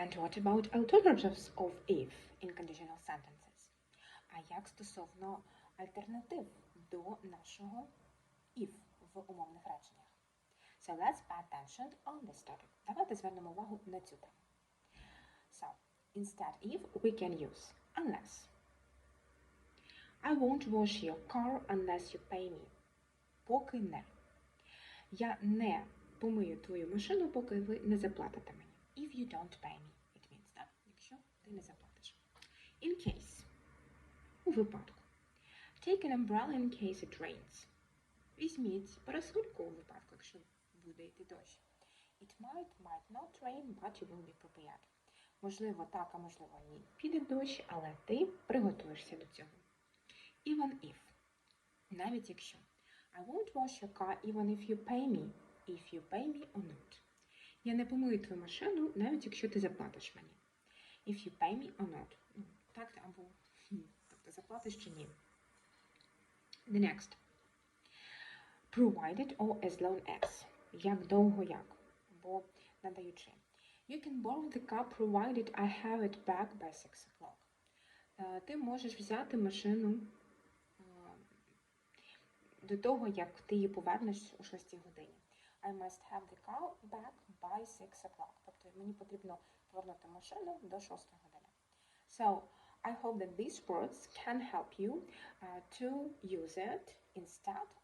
And what about alternatives of if in conditional sentences? А як стосовно альтернатив до нашого if в умовних реченнях? So let's pay attention on this topic. Давайте звернемо увагу на цю тему. So, instead if we can use unless. I won't wash your car unless you pay me. Поки не. Я не помию твою машину, поки ви не заплатите мені. If you don't pay me, it means, так? Якщо ти не заплатиш. In case. У випадку. Take an umbrella in case it rains. Візьміть парасольку у випадку, якщо буде йти дощ. It might, might not rain, but you will be prepared. Можливо, так, а можливо, ні. Піде дощ, але ти приготуєшся до цього. Even if. Навіть якщо. I won't wash your car even if you pay me. If you pay me or not. Я не помию твою машину, навіть якщо ти заплатиш мені. If you pay me or not. Ну, Так або. Тобто заплатиш чи ні. The next. Provided or as long as. Як довго як. Або надаючи. You can borrow the car provided I have it back by 6 o'clock. Е, Ти можеш взяти машину е, до того, як ти її повернеш о 6 годині. I must have the car back by 6 o'clock. Тобто мені потрібно повернути машину до 6 години. So, I hope that these words can help you uh, to use it instead of